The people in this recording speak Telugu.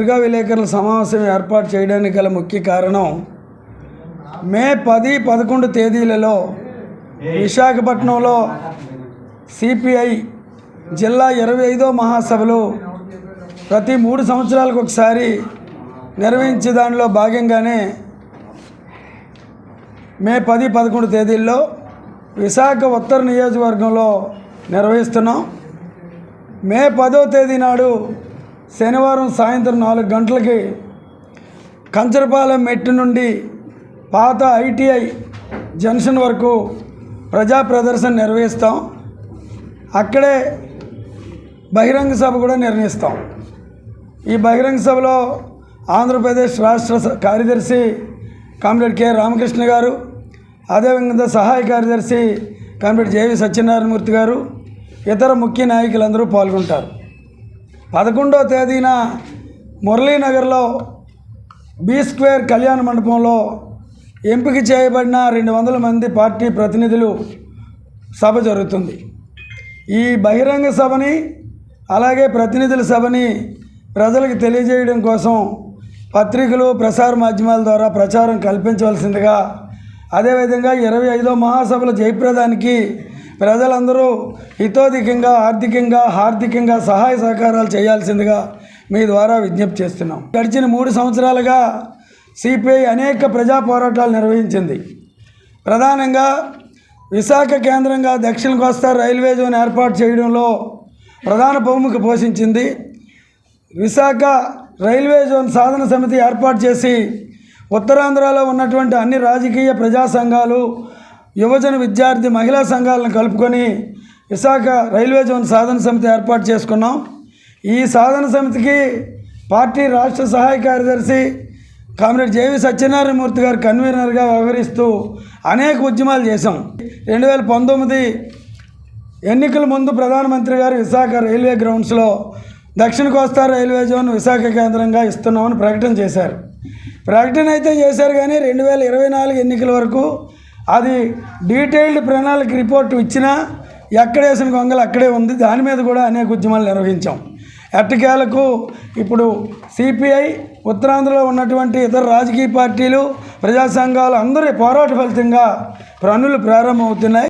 పత్రికా విలేకరుల సమావేశం ఏర్పాటు చేయడానికి గల ముఖ్య కారణం మే పది పదకొండు తేదీలలో విశాఖపట్నంలో సిపిఐ జిల్లా ఇరవై ఐదో మహాసభలు ప్రతి మూడు సంవత్సరాలకు ఒకసారి నిర్వహించే దానిలో భాగంగానే మే పది పదకొండు తేదీల్లో విశాఖ ఉత్తర నియోజకవర్గంలో నిర్వహిస్తున్నాం. మే పదో తేదీ నాడు శనివారం సాయంత్రం నాలుగు గంటలకి కంచరపాలెం మెట్టు నుండి పాత ఐటీఐ జంక్షన్ వరకు ప్రజా ప్రదర్శన నిర్వహిస్తాం. అక్కడే బహిరంగ సభ కూడా నిర్ణయిస్తాం ఈ బహిరంగ సభలో ఆంధ్రప్రదేశ్ రాష్ట్ర కార్యదర్శి కామ్రేడ్ కె రామకృష్ణ గారు అదేవిధంగా సహాయ కార్యదర్శి కామ్రేడ్ జేవి సత్యనారాయణమూర్తి గారు ఇతర ముఖ్య నాయకులందరూ పాల్గొంటారు. పదకొండో తేదీన మురళీనగర్లో బీ స్క్వేర్ కళ్యాణ మండపంలో ఎంపిక చేయబడిన రెండు వందల మంది పార్టీ ప్రతినిధులు సభ జరుగుతుంది. ఈ బహిరంగ సభని అలాగే ప్రతినిధుల సభని ప్రజలకు తెలియజేయడం కోసం పత్రికలు ప్రసార మాధ్యమాల ద్వారా ప్రచారం కల్పించవలసిందిగా అదేవిధంగా ఇరవై ఐదో మహాసభల జయప్రదానికి ప్రజలందరూ హితోధికంగా ఆర్థికంగా హార్దికంగా సహాయ సహకారాలు చేయాల్సిందిగా మీ ద్వారా విజ్ఞప్తి చేస్తున్నాం. గడిచిన మూడు సంవత్సరాలుగా సిపిఐ అనేక ప్రజా పోరాటాలు నిర్వహించింది. ప్రధానంగా విశాఖ కేంద్రంగా దక్షిణ కోస్తా రైల్వే జోన్ ఏర్పాటు చేయడంలో ప్రధాన భూమిక పోషించింది. విశాఖ రైల్వే జోన్ సాధన సమితి ఏర్పాటు చేసి ఉత్తరాంధ్రలో ఉన్నటువంటి అన్ని రాజకీయ ప్రజా సంఘాలు యువజన విద్యార్థి మహిళా సంఘాలను కలుపుకొని విశాఖ రైల్వే జోన్ సాధన సమితి ఏర్పాటు చేసుకున్నాం. ఈ సాధన సమితికి పార్టీ రాష్ట్ర సహాయ కార్యదర్శి కామ్రేడ్ జేవి సత్యనారాయణమూర్తి గారు కన్వీనర్గా వ్యవహరిస్తూ అనేక ఉద్యమాలు చేశాం. రెండు వేల పంతొమ్మిది ఎన్నికల ముందు ప్రధానమంత్రి గారు విశాఖ రైల్వే గ్రౌండ్స్లో దక్షిణ కోస్తా రైల్వే జోన్ విశాఖ కేంద్రంగా ఇస్తున్నామని ప్రకటన చేశారు. ప్రకటన అయితే చేశారు కానీ రెండు వేల ఇరవై నాలుగు ఎన్నికల వరకు అది డీటెయిల్డ్ ప్రణాళిక రిపోర్ట్ ఇచ్చినా ఎక్కడేసిన గొంగలు అక్కడే ఉంది. దాని మీద కూడా అనేక ఉద్యమాలు నిర్వహించాం. ఎట్టకేలకు ఇప్పుడు సిపిఐ ఉత్తరాంధ్రలో ఉన్నటువంటి ఇతర రాజకీయ పార్టీలు ప్రజా సంఘాలు అందరి పోరాట ఫలితంగా పనులు ప్రారంభమవుతున్నాయి.